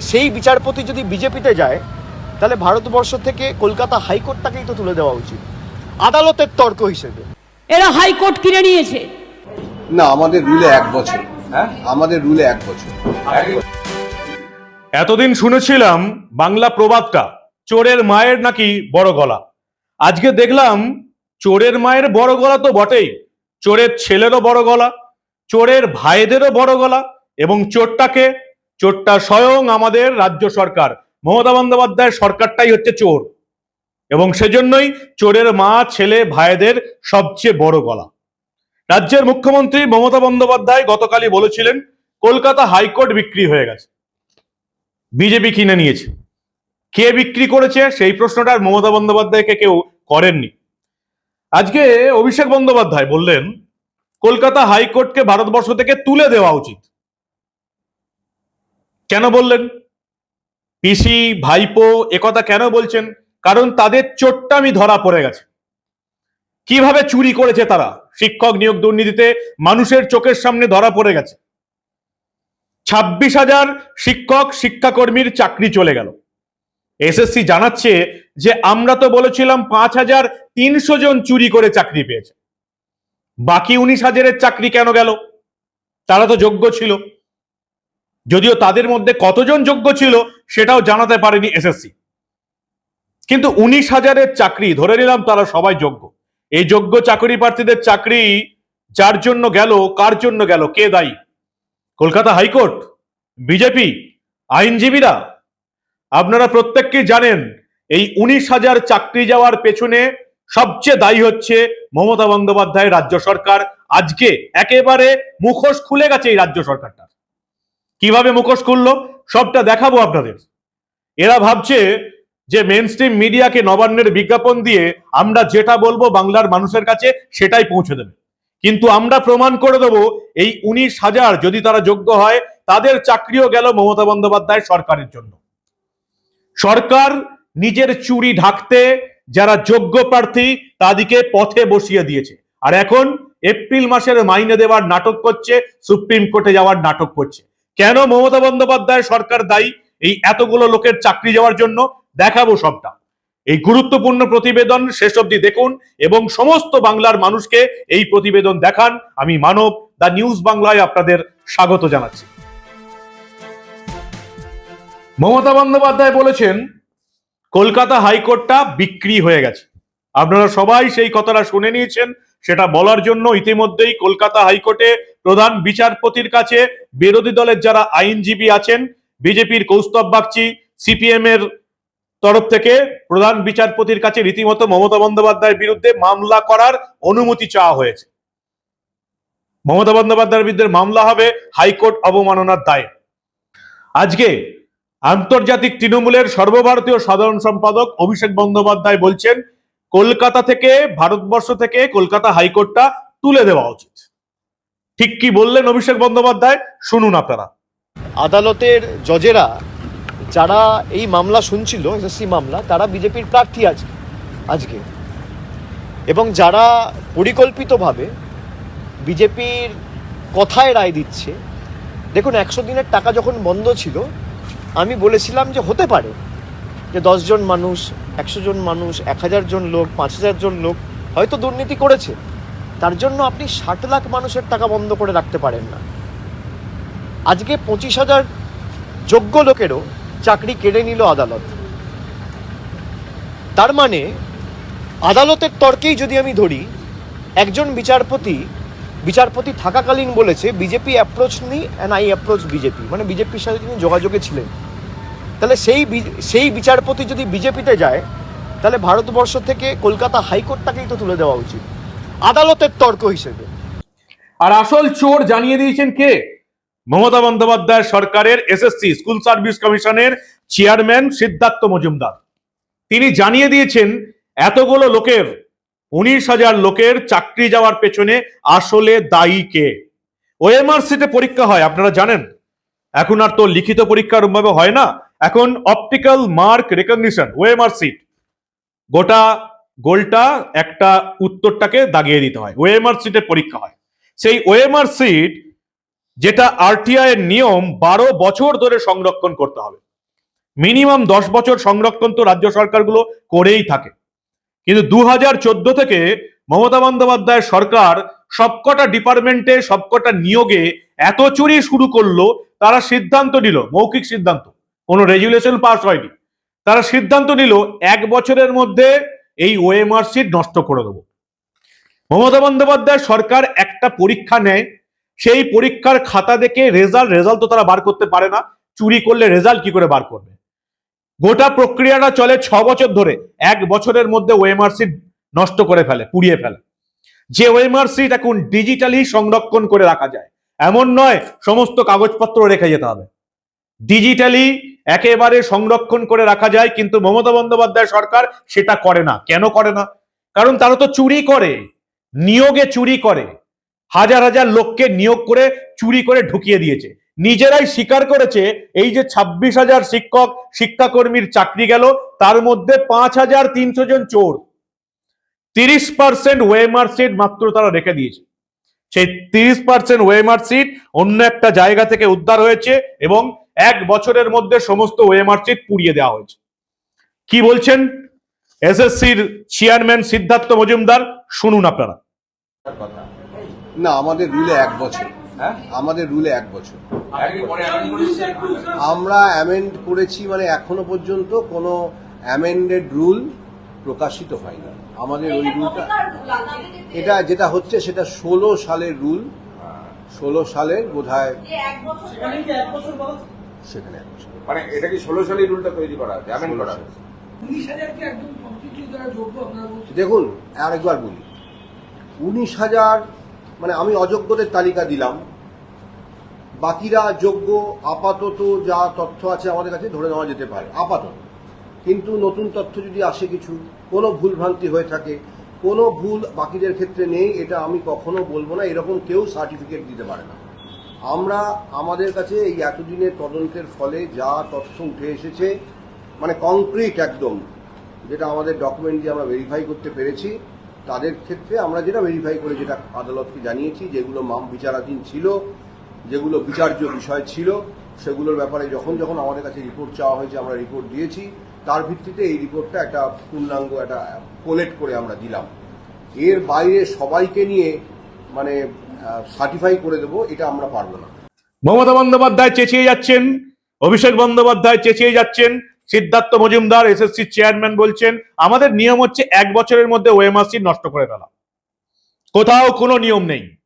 সেই বিচারপতি যদি বিজেপিতে যায় তাহলে ভারতবর্ষ থেকে কলকাতা হাইকোর্টটাকেই তো তুলে দেওয়া উচিত। আদালতের তর্ক হিসেবে। এরা হাইকোর্ট কিনে নিয়েছে। না আমাদের রুলে এক বছর। হ্যাঁ? আমাদের রুলে এক বছর। এতদিন শুনেছিলাম বাংলা প্রবাদটা চোরের মায়ের নাকি বড় গলা। আজকে দেখলাম চোরের মায়ের বড় গলা তো বটেই। চোরের ছেলেরও বড় গলা চোরের ভাইদেরও বড় গলা এবং চোরটাকে চোরটা স্বয়ং আমাদের রাজ্য সরকার। মমতা বন্দ্যোপাধ্যায়ের সরকারটাই হচ্ছে চোর। এবং সেজন্যই চোরের মা, ছেলে, ভাইদের সবচেয়ে বড় গলা। রাজ্যের মুখ্যমন্ত্রী মমতা বন্দ্যোপাধ্যায় গতকালই বলেছিলেন, কলকাতা হাইকোর্ট বিক্রি হয়ে গেছে। বিজেপি কিনে নিয়েছে। কে বিক্রি করেছে? সেই প্রশ্নটা আর মমতা বন্দ্যোপাধ্যায়কে কেউ করেননি। আজকে অভিষেক বন্দ্যোপাধ্যায় বললেন, কলকাতা হাইকোর্টকে ভারতবর্ষ থেকে তুলে দেওয়া উচিত। কেন বললেন? পিসি, ভাইপো একথা কেন বলছেন? কারণ তাদের চোট্টামি ধরা পড়ে গেছে। কীভাবে চুরি করেছে তারা? শিক্ষক নিয়োগ দুর্নীতিতে মানুষের চোখের সামনে ধরা পড়ে গেছে। ছাব্বিশ হাজার শিক্ষক, শিক্ষাকর্মীর চাকরি চলে গেল। এসএসসি জানাচ্ছে যে, আমরা তো বলেছিলাম পাঁচ হাজার তিনশো জন চুরি করে চাকরি পেয়েছে। বাকি উনিশ হাজারের চাকরি কেন গেল? তারা তো যোগ্য ছিল। যদিও তাদের মধ্যে কতজন যোগ্য ছিল সেটাও জানাতে পারেনি এসএসসি কিন্তু উনিশ হাজারের চাকরি, ধরে নিলাম তারা সবাই যোগ্য। এই যোগ্য চাকরি প্রার্থীদের চাকরি যার জন্য গেল, কার জন্য গেল, কে দায়ী? কলকাতা হাইকোর্ট, বিজেপি, আইনজীবীরা। আপনারা প্রত্যেককেই জানেন, এই উনিশ হাজার চাকরি যাওয়ার পেছনে সবচেয়ে দায়ী হচ্ছে মমতা বন্দ্যোপাধ্যায় রাজ্য সরকার। আজকে একেবারে মুখোশ খুলে গেছে এই রাজ্য সরকারটা। কীভাবে মুখোশ খুললো, সবটা দেখাবো আপনাদের। এরা ভাবছে যে মেন স্ট্রিম মিডিয়াকে নবান্নের বিজ্ঞাপন দিয়ে আমরা যেটা বলব বাংলার মানুষের কাছে, সেটাই পৌঁছে দেবে। কিন্তু আমরা প্রমাণ করে দেবো এই উনিশ হাজার যদি তারা যোগ্য হয়, তাদের চাকরিও গেল মমতা বন্দ্যোপাধ্যায় সরকারের জন্য। সরকার নিজের চুরি ঢাকতে যারা যোগ্য প্রার্থী, তাদেরকে পথে বসিয়ে দিয়েছে। আর এখন এপ্রিল মাসের মাইনে দেওয়ার নাটক করছে, সুপ্রিম কোর্টে যাওয়ার নাটক করছে। কেন মমতা বন্দ্যোপাধ্যায় সরকার দায়ী এই এতগুলো লোকের চাকরি যাওয়ার জন্য? দেখাবো সবটা। এই গুরুত্বপূর্ণ প্রতিবেদন শেষ অবধি দেখুন এবং সমস্ত বাংলার মানুষকে এই প্রতিবেদন দেখান। আমি মানব দা নিউজ বাংলায় আপনাদের স্বাগত জানাচ্ছি। মমতা বন্দ্যোপাধ্যায় বলেছেন, কলকাতা হাইকোর্টটা বিক্রি হয়ে গেছে। আপনারা সবাই সেই কথাটা শুনে নিয়েছেন। সেটা বলার জন্য ইতিমধ্যেই কলকাতা হাইকোর্টে প্রধান বিচারপতির কাছে বিরোধী দলের যারা আইনজীবী আছেন, বিজেপির কৌস্তব বাগচি, সিপিএম এর তরফ থেকে প্রধান বিচারপতির কাছে রীতিমতো মমতা বন্দ্যোপাধ্যায়ের বিরুদ্ধে মামলা করার অনুমতি চাওয়া হয়েছে। মমতা বন্দ্যোপাধ্যায়ের বিরুদ্ধে মামলা হবে হাইকোর্ট অবমাননার দায়ে। আজকে আন্তর্জাতিক তৃণমূলের সর্বভারতীয় সাধারণ সম্পাদক অভিষেক বন্দ্যোপাধ্যায় বলছেন কলকাতা থেকে, ভারতবর্ষ থেকে কলকাতা হাইকোর্টটা তুলে দেওয়া উচিত। ঠিক কি বললেন অভিষেক বন্দ্যোপাধ্যায়? শুনুন আপনারা। আদালতের জজেরা যারা এই মামলা শুনছিল, এসএসসি মামলা, তারা বিজেপির প্রার্থী আছে আজকে। এবং যারা পরিকল্পিতভাবে বিজেপির কথায় রায় দিচ্ছে, দেখুন, একশো দিনের টাকা যখন বন্ধ ছিল, আমি বলেছিলাম যে হতে পারে যে দশজন মানুষ একশো জন মানুষ এক হাজার জন লোক পাঁচ হাজার জন লোক হয়তো দুর্নীতি করেছে। তার জন্য আপনি ষাট লাখ মানুষের টাকা বন্ধ করে রাখতে পারেন না। আজকে পঁচিশ হাজার যোগ্য লোকেরও চাকরি কেড়ে নিল আদালত। তার মানে আদালতের তর্কেই যদি আমি ধরি, একজন বিচারপতি বিচারপতি থাকাকালীন বলেছে, বিজেপি অ্যাপ্রোচ নি অ্যান্ড আই অ্যাপ্রোচ বিজেপি মানে বিজেপির সাথে তিনি যোগাযোগে ছিলেন। তাহলে সেই সেই বিচারপতি যদি বিজেপিতে যায়, তাহলে ভারতবর্ষ থেকে কলকাতা হাইকোর্টটাকেই তো তুলে দেওয়া উচিত। আদালতের তর্ক হিসেবে। আর আসল চোর জানিয়ে দিয়েছেন কে? মমতা বন্দ্যোপাধ্যায় সরকারের এসএসসি, স্কুল সার্ভিস কমিশনের চেয়ারম্যান সিদ্ধার্থ মজুমদার। তিনি জানিয়ে দিয়েছেন, এতগুলো লোকের, উনিশ হাজার লোকের চাকরি যাওয়ার পেছনে আসলে দায়ী কে? ওএমআর সিটে পরীক্ষা হয়, আপনারা জানেন? এখন আর তো লিখিত পরীক্ষা ভাবে হয় না। এখন optical mark recognition OMR sheet গোটা গোলটা একটা উত্তরটাকে দাগিয়ে দিতে হয় ওএমআর সিটে পরীক্ষা হয়। সেই ওএমআর সিট যেটা আরটিআই এর নিয়ম বারো বছর ধরে সংরক্ষণ করতে হবে। মিনিমাম দশ বছর সংরক্ষণ তো রাজ্য সরকারগুলো করেই থাকে। কিন্তু দু হাজার চোদ্দ থেকে মমতা বন্দ্যোপাধ্যায়ের সরকার সবকটা ডিপার্টমেন্টে, সবকটা নিয়োগে এত চুরি শুরু করল, তারা সিদ্ধান্ত নিল, মৌখিক সিদ্ধান্ত। রেজুলেশন পাস হয়নি। তারা সিদ্ধান্ত নিল, এক বছরের মধ্যে এই ওএমআর সিট নষ্ট করে দেবো। মমতা বন্দ্যোপাধ্যায় সরকার একটা পরীক্ষা নেয়, সেই পরীক্ষার খাতা দেখে রেজাল্ট রেজাল্ট তো তারা বার করতে পারে না, চুরি করলে রেজাল্ট কি করে বার করবে? গোটা প্রক্রিয়াটা চলে ছ বছর ধরে, এক বছরের মধ্যে ওএমআর সিট নষ্ট করে ফেলে, পুড়িয়ে ফেলে। যে ওএমআর সিট এখন ডিজিটালি সংরক্ষণ করে রাখা যায়, এমন নয়, সমস্ত কাগজপত্র রেখে যেতে হবে। ডিজিটালি একেবারে সংরক্ষণ করে রাখা যায়, কিন্তু মমতা বন্দ্যোপাধ্যায় সরকার সেটা করে না। কেন করে না? কারণ তারা তো চুরি করে, নিয়োগে চুরি করে। হাজার হাজার লোককে নিয়োগ করে চুরি করে ঢুকিয়ে দিয়েছে। নিজেরাই স্বীকার করেছে, এই যে ছাব্বিশ হাজার শিক্ষক, শিক্ষাকর্মীর চাকরি গেল, তার মধ্যে পাঁচ হাজার তিনশো জন চোর। তিরিশ পার্সেন্ট ওয়েমার সিট মাত্র তারা রেখে দিয়েছে। সেই তিরিশ পার্সেন্ট ওয়েমার সিট অন্য একটা জায়গা থেকে উদ্ধার হয়েছে এবং এক বছরের মধ্যে সমস্ত ওয়েমার সিট পুড়িয়ে দেওয়া হয়েছে। কি বলছেন? এসএসসির চেয়ারম্যান সিদ্ধার্থ মজুমদার শুনুন আপনারা। না আমাদের রুলে এক বছর। আমাদের রুলে এক বছর। আমরা অ্যামেন্ড করেছি মানে এখনও পর্যন্ত কোনো অ্যামেন্ডেড রুল প্রকাশিত হয়নি। আমাদের ওই রুলটা এটা যেটা হচ্ছে সেটা ষোলো সালের রুল ষোলো সালের বোধ হয় সেখানে। এক বছর মানে এটা কি ষোলো সালের রুলটা তৈরি করা আছে? করা দেখুন আরেকবার বলি। উনিশ হাজার মানে আমি অযোগ্যদের তালিকা দিলাম। বাকিরা যোগ্য আপাতত যা তথ্য আছে আমাদের কাছে ধরে নেওয়া যেতে পারে আপাতত। কিন্তু নতুন তথ্য যদি আসে কিছু কোনো ভুলভ্রান্তি হয়ে থাকে কোনো ভুল বাকিদের ক্ষেত্রে নেই এটা আমি কখনো বলব না এরকম কেউ সার্টিফিকেট দিতে পারে না। আমরা আমাদের কাছে এই এতদিনের তদন্তের ফলে যা তথ্য উঠে এসেছে মানে কংক্রিট একদম, যেটা আমাদের ডকুমেন্ট দিয়ে আমরা ভেরিফাই করতে পেরেছি, তাদের ক্ষেত্রে আমরা যেটা ভেরিফাই করে যেটা আদালতকে জানিয়েছি, যেগুলো মাম বিচারাধীন ছিল, যেগুলো বিচার্য বিষয় ছিল, সেগুলোর ব্যাপারে যখন যখন আমাদের কাছে রিপোর্ট চাওয়া হয়েছে, আমরা রিপোর্ট দিয়েছি। তার ভিত্তিতে এই রিপোর্টটা একটা পূর্ণাঙ্গ একটা কোলেক্ট করে আমরা দিলাম। এর বাইরে সবাইকে নিয়ে মানে সার্টিফাই করে দেবো, এটা আমরা পারব না। মমতা বন্দ্যোপাধ্যায় চেঁচিয়ে যাচ্ছেন, অভিষেক বন্দ্যোপাধ্যায় চেঁচিয়ে যাচ্ছেন, সিদ্ধার্থ মজুমদার, এসএসসি চেয়ারম্যান বলছেন, আমাদের নিয়ম হচ্ছে এক বছরের মধ্যে ওএমআরসি নষ্ট করে ফেলা। কোথাও কোনো নিয়ম নেই।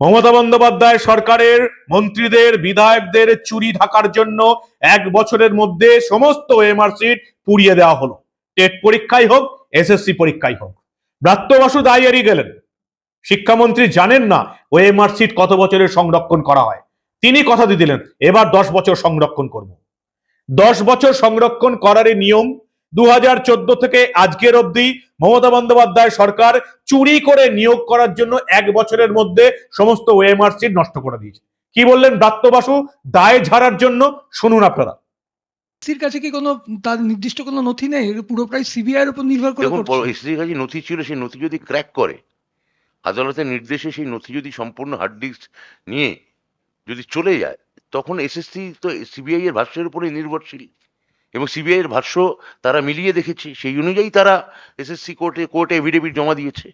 মমতা বন্দ্যোপাধ্যায় সরকারের, মন্ত্রীদের, বিধায়কদের চুরি ঢাকার জন্য এক বছরের মধ্যে সমস্ত ওএমআরসি পুড়িয়ে দেওয়া হলো। টেট পরীক্ষাই হোক, এসএসসি পরীক্ষাই হোক। ব্রাত্য বসু দায় গেলেন। শিক্ষামন্ত্রী জানেন না ওএমআর সিট কত বছরের সংরক্ষণ করা হয়। তিনি কথা দিয়ে দিলেন এবার দশ বছর সংরক্ষণ করব। দশ বছর সংরক্ষণ করার নিয়ম দু থেকে আজকের অবধি মমতা বন্দ্যোপাধ্যায় সরকার চুরি করে নিয়োগ করার জন্য এক বছরের মধ্যে সমস্ত ওএমআর সিট নষ্ট করে দিয়েছে। কি বললেন ব্রাত্য বাসু? দায় ঝাড়ার জন্য শুনুন আপনারা। কাছে কি কোনো তার নির্দিষ্ট কোনো নথি নেই? পুরোটাই সিবিআই এর উপর নির্ভর করে দেখুন কাছে নথি ছিল সেই নথি যদি ক্র্যাক করে আদালতের নির্দেশে সেই নথি যদি সম্পূর্ণ হার্ড ডিস্ক নিয়ে যদি চলে যায়, তখন এসএসসি তো সিবিআই এর ভাষ্যের উপরে নির্ভরশীল। এবং সিবিআই এর ভাষ্য তারা মিলিয়ে দেখেছে, সেই অনুযায়ী তারা এসএসসি কোর্টে কোর্টে এফিডেভিট জমা দিয়েছে।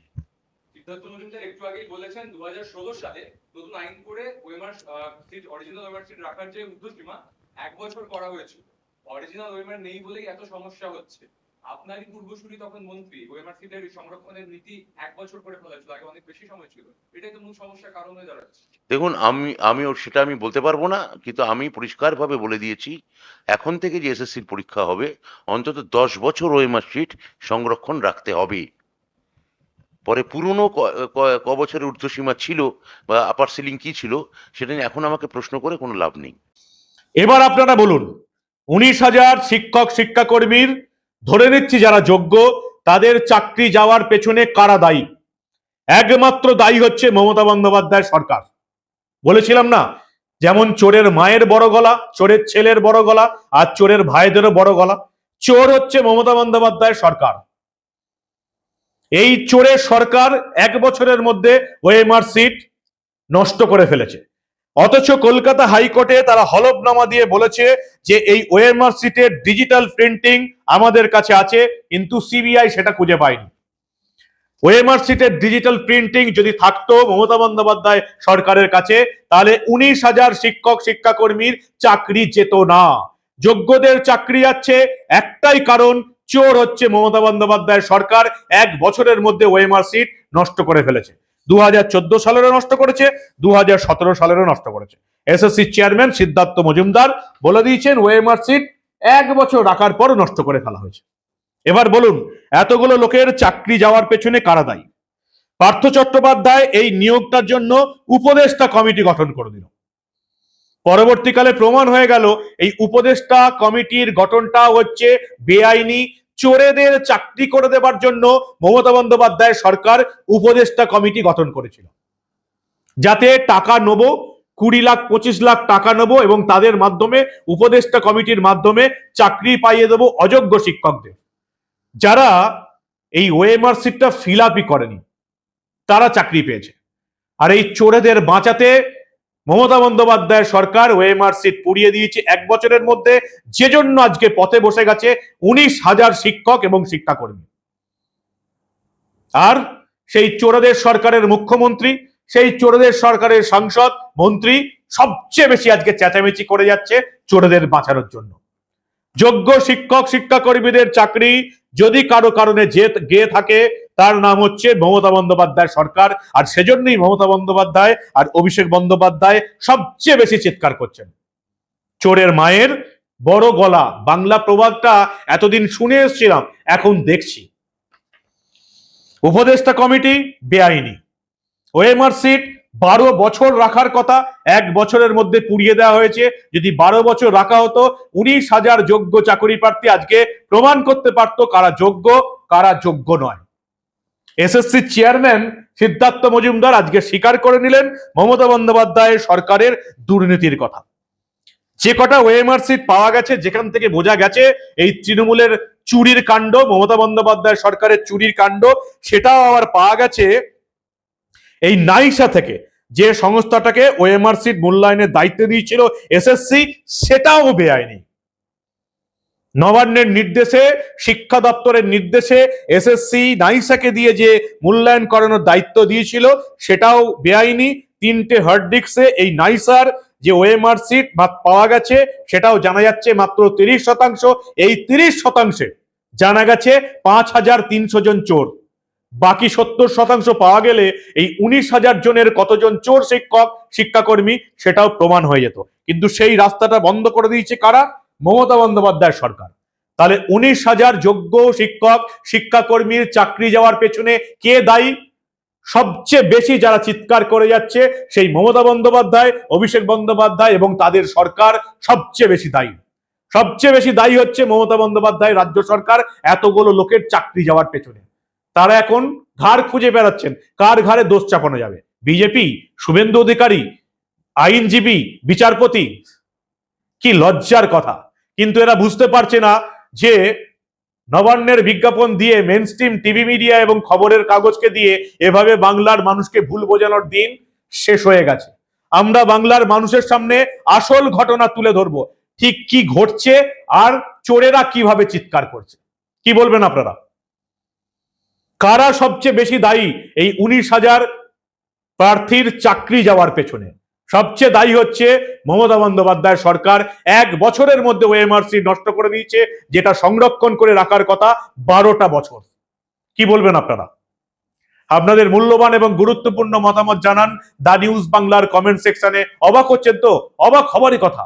এক বছর করা হয়েছিল। অরিজিনাল ওয়েমার নেই বলেই এত সমস্যা হচ্ছে। আপনারই পূর্বসূরি তখন মন্ত্রী ওয়েমার সিটের সংরক্ষণের নীতি এক বছর করে ফেলেছিল আগে অনেক বেশি সময় ছিল। এটাই তো মূল সমস্যার কারণ হয়ে দাঁড়াচ্ছে। দেখুন আমি আমি ওর সেটা আমি বলতে পারব না কিন্তু আমি পরিষ্কারভাবে বলে দিয়েছি এখন থেকে যে এসএসসির পরীক্ষা হবে অন্তত দশ বছর ওএমআর শিট সংরক্ষণ রাখতে হবে। পরে পুরনো ক- ক- ক বছরের ঊর্ধ্বসীমা ছিল বা আপার সিলিং কি ছিল সেটা নিয়ে এখন আমাকে প্রশ্ন করে কোনো লাভ নেই। এবার আপনারা বলুন উনিশ হাজার শিক্ষক শিক্ষাকর্মীর ধরে নিচ্ছি যারা যোগ্য, তাদের চাকরি যাওয়ার পেছনে কারা দায়ী? একমাত্র দায়ী হচ্ছে মমতা বন্দ্যোপাধ্যায় সরকার। বলেছিলাম না, যেমন চোরের মায়ের বড় গলা, চোরের ছেলের বড় গলা আর চোরের ভাইদেরও বড় গলা, চোর হচ্ছে মমতা বন্দ্যোপাধ্যায় সরকার। এই চোরের সরকার এক বছরের মধ্যে ওএমআর সিট নষ্ট করে ফেলেছে। অথচ কলকাতা হাইকোর্টে তারা হলফনামা দিয়ে বলেছে যে এই ওএমআর সিটের ডিজিটাল প্রিন্টিং আমাদের কাছে আছে, কিন্তু সিবিআই সেটা খুঁজে পায়নি। ওএমআর সিটের ডিজিটাল প্রিন্টিং যদি থাকতো মমতা বন্দ্যোপাধ্যায় সরকারের কাছে, তাহলে উনিশ হাজার শিক্ষক, শিক্ষাকর্মীর চাকরি যেত না। যোগ্যদের চাকরি যাচ্ছে একটাই কারণ, চোর হচ্ছে মমতা বন্দ্যোপাধ্যায় সরকার, এক বছরের মধ্যে ওএমআর সিট নষ্ট করে ফেলেছে। দু হাজার চোদ্দ সালেরও নষ্ট করেছে দু হাজার সতেরো সালেরও নষ্ট করেছে। এসএসসি চেয়ারম্যান সিদ্ধার্থ মজুমদার বলে দিয়েছেন ওএমআর সিট এক বছর রাখার পর নষ্ট করে ফেলা হয়েছে। এবার বলুন, এতগুলো লোকের চাকরি যাওয়ার পেছনে কারা দায়ী? পার্থ চট্টোপাধ্যায় এই নিয়োগটার জন্য উপদেষ্টা কমিটি গঠন করে দিল। পরবর্তীকালে প্রমাণ হয়ে গেল, এই উপদেষ্টা কমিটির গঠনটা হচ্ছে বেআইনি চোরেদের চাকরি করে দেবার জন্য মমতা বন্দ্যোপাধ্যায় সরকার উপদেষ্টা কমিটি গঠন করেছিল। যাতে টাকা নেব, কুড়ি লাখ, পঁচিশ লাখ টাকা নেব এবং তাদের মাধ্যমে, উপদেষ্টা কমিটির মাধ্যমে চাকরি পাইয়ে দেবো অযোগ্য শিক্ষকদের। যারা এই ওএমআর ফিল আপই করেনি, তারা চাকরি পেয়েছে। আর এই চোরেদের বাঁচাতে মমতা বন্দ্যোপাধ্যায় সরকার ওয়েমার সিট পুড়িয়ে দিয়েছে এক বছরের মধ্যে। যে জন্য আজকে পথে বসে গেছে উনিশ হাজার শিক্ষক এবং শিক্ষাকর্মী। আর সেই চোরদের সরকারের মুখ্যমন্ত্রী, সেই চোরদের সরকারের সাংসদ, মন্ত্রী সবচেয়ে বেশি আজকে চেঁচামেচি করে যাচ্ছে চোরদের বাঁচানোর জন্য। যোগ্য শিক্ষক, শিক্ষাকর্মীদের চাকরি যদি কারও কারণে যে গিয়ে থাকে, তার নাম হচ্ছে মমতা বন্দ্যোপাধ্যায় সরকার। আর সেজন্যই মমতা বন্দ্যোপাধ্যায় আর অভিষেক বন্দ্যোপাধ্যায় সবচেয়ে বেশি চিৎকার করছেন। চোরের মায়ের বড় গলা। বাংলা প্রবাদটা এতদিন শুনে এসছিলাম, এখন দেখছি। উপদেষ্টা কমিটি বেআইনি। ওএমআর সিট বারো বছর রাখার কথা এক বছরের মধ্যে পুড়িয়ে দেওয়া হয়েছে। যদি বারো বছর রাখা হতো, উনিশ হাজার যোগ্য চাকরি প্রার্থী আজকে প্রমাণ করতে পারতো কারা যোগ্য কারা যোগ্য নয়। এসএসসি চেয়ারম্যান সিদ্ধার্থ মজুমদার আজকে স্বীকার করে নিলেন মমতা বন্দ্যোপাধ্যায়ের সরকারের দুর্নীতির কথা। যে কটা ওএমআর সিট পাওয়া গেছে, যেখান থেকে বোঝা গেছে এই তৃণমূলের চুরির কাণ্ড, মমতা বন্দ্যোপাধ্যায় সরকারের চুরির কাণ্ড, সেটাও আবার পাওয়া গেছে এই নাইসা থেকে যে সংস্থাটাকে ওএমআর সিট মূল্যায়নের দায়িত্ব দিয়েছিল এসএসসি সেটাও বেআইনি। নবান্নের নির্দেশে, শিক্ষা দপ্তরের নির্দেশে এসএসসি নাইসাকে দিয়ে যে মূল্যায়ন করানোর দায়িত্ব দিয়েছিল, সেটাও বেআইনি। তিনটে হার্ড ডিস্কে এই নাইসার যে ওএমআর সিট পাওয়া গেছে, সেটাও জানা যাচ্ছে মাত্র তিরিশ শতাংশ। এই তিরিশ শতাংশে জানা গেছে পাঁচ হাজার তিনশো জন চোর। বাকি সত্তর শতাংশ পাওয়া গেলে এই উনিশ হাজার জনের কতজন চোর শিক্ষক, শিক্ষাকর্মী সেটাও প্রমাণ হয়ে যেত। কিন্তু সেই রাস্তাটা বন্ধ করে দিয়েছে কারা? মমতা বন্দ্যোপাধ্যায় সরকার। তাহলে উনিশ হাজার যোগ্য শিক্ষক, শিক্ষাকর্মীর চাকরি যাওয়ার পেছনে কে দায়ী? সবচেয়ে বেশি যারা চিৎকার করে যাচ্ছে সেই মমতা বন্দ্যোপাধ্যায়, অভিষেক বন্দ্যোপাধ্যায় এবং তাদের সরকার সবচেয়ে বেশি দায়ী। সবচেয়ে বেশি দায়ী হচ্ছে মমতা বন্দ্যোপাধ্যায় রাজ্য সরকার এতগুলো লোকের চাকরি যাওয়ার পেছনে। তারা এখন ঘাড় খুঁজে বেড়াচ্ছেন। কার ঘাড়ে দোষ চাপানো যাবে? বিজেপি, শুভেন্দু অধিকারী, আইনজীবী, বিচারপতি? কি লজ্জার কথা। কিন্তু এরা বুঝতে পারছে না যে নবান্নের বিজ্ঞাপন দিয়ে মেন স্ট্রিম টিভি মিডিয়া এবং খবরের কাগজকে দিয়ে এভাবে বাংলার মানুষকে ভুল বোঝানোর দিন শেষ হয়ে গেছে। আমরা বাংলার মানুষের সামনে আসল ঘটনা তুলে ধরবো। ঠিক কি ঘটছে আর চোরেরা কীভাবে চিৎকার করছে? কি বলবেন আপনারা? কারা সবচেয়ে বেশি দায়ী এই উনিশ হাজার প্রার্থীর চাকরি যাওয়ার পেছনে? সবচেয়ে দায়ী হচ্ছে মমতা বন্দ্যোপাধ্যায় সরকার। এক বছরের মধ্যে ওএমআরসি নষ্ট করে দিয়েছে, যেটা সংরক্ষণ করে রাখার কথা বারোটা বছর। কি বলবেন আপনারা? আপনাদের মূল্যবান এবং গুরুত্বপূর্ণ মতামত জানান দা নিউজ বাংলার কমেন্ট সেকশনে। অবাক হচ্ছেন তো? অবাক হবারই কথা।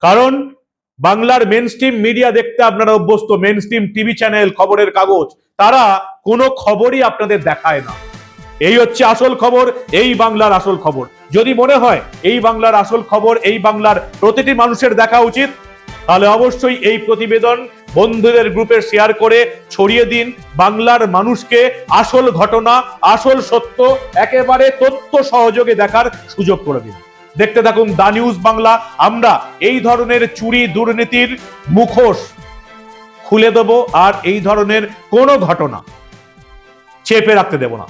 কারণ বাংলার মেন স্ট্রিম মিডিয়া দেখতে আপনারা অভ্যস্ত। মেন স্ট্রিম টিভি চ্যানেল খবরের কাগজ। তারা কোনো খবরই আপনাদের দেখায় না। এই হচ্ছে আসল খবর, এই বাংলার আসল খবর। যদি মনে হয় এই বাংলার আসল খবর, এই বাংলার প্রতিটি মানুষের দেখা উচিত, তাহলে অবশ্যই এই প্রতিবেদন বন্ধুদের গ্রুপে শেয়ার করে ছড়িয়ে দিন। বাংলার মানুষকে আসল ঘটনা, আসল সত্য, একেবারে তথ্য সহযোগে দেখার সুযোগ করে দিন। দেখতে থাকুন দা নিউজ বাংলা। আমরা এই ধরনের চুরি দুর্নীতির মুখোশ খুলে দেব আর এই ধরনের কোনো ঘটনা চেপে রাখতে দেব না।